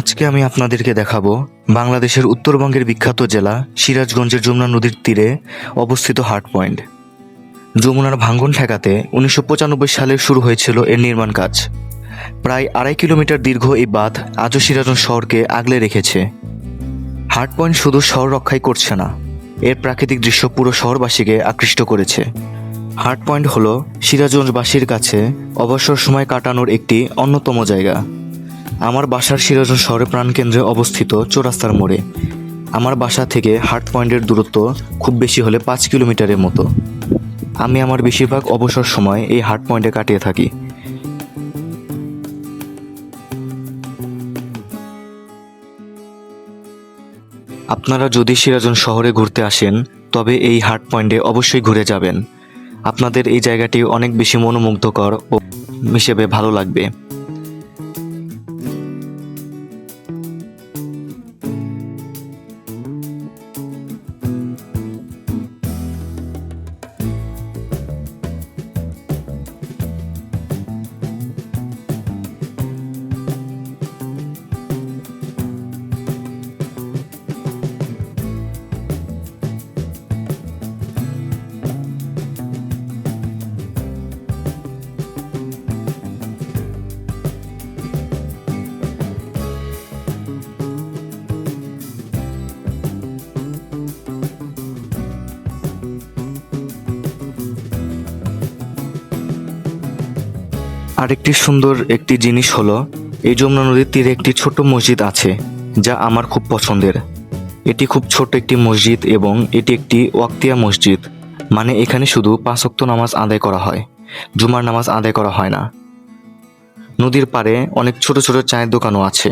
আজকে আমি আপনাদেরকে দেখাবো বাংলাদেশের উত্তরবঙ্গের বিখ্যাত জেলা সিরাজগঞ্জের যমুনা নদীর তীরে অবস্থিত হার্ট পয়েন্ট। যমুনার ভাঙ্গন ঠেকাতে উনিশশো পঁচানব্বই সালে শুরু হয়েছিল এর নির্মাণ কাজ। প্রায় আড়াই কিলোমিটার দীর্ঘ এই বাঁধ আজও সিরাজগঞ্জ শহরকে আগলে রেখেছে। হার্ট পয়েন্ট শুধু শহর রক্ষাই করছে না, এর প্রাকৃতিক দৃশ্য পুরো শহরবাসীকে আকৃষ্ট করেছে। হার্ট পয়েন্ট হল সিরাজগঞ্জবাসীর কাছে অবসর সময় কাটানোর একটি অন্যতম জায়গা। আমার বাসার সিরাজগঞ্জ শহরের প্রাণকেন্দ্রে অবস্থিত চৌরাস্তার মোড়ে। আমার বাসা থেকে হার্ট পয়েন্টের দূরত্ব খুব বেশি হলে পাঁচ কিলোমিটারের মতো। আমি আমার বেশিরভাগ অবসর সময় এই হার্ট পয়েন্টে কাটিয়ে থাকি। আপনারা যদি সিরাজন শহরে ঘুরতে আসেন, তবে এই হার্ট পয়েন্টে অবশ্যই ঘুরে যাবেন। আপনাদের এই জায়গাটি অনেক বেশি মনোমুগ্ধকর ও হিসেবে ভালো লাগবে। আরেকটি সুন্দর একটি জিনিস হল, এই যমুনা নদীর তীরে একটি ছোট মসজিদ আছে, যা আমার খুব পছন্দের। এটি খুব ছোট একটি মসজিদ এবং এটি একটি ওয়াক্তিয়া মসজিদ মানে এখানে শুধু পাঁচক্ত নামাজ আদায় করা হয়, জুমার নামাজ আদায় করা হয় না। নদীর পাড়ে অনেক ছোট ছোট চায়ের দোকানও আছে।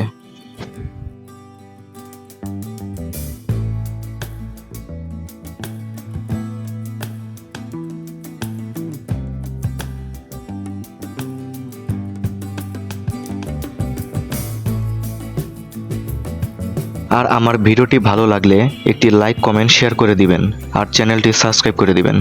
আর আমার ভিডিওটি ভালো লাগলে একটি লাইক, কমেন্ট, শেয়ার করে দিবেন। আর চ্যানেলটি সাবস্ক্রাইব করে দিবেন।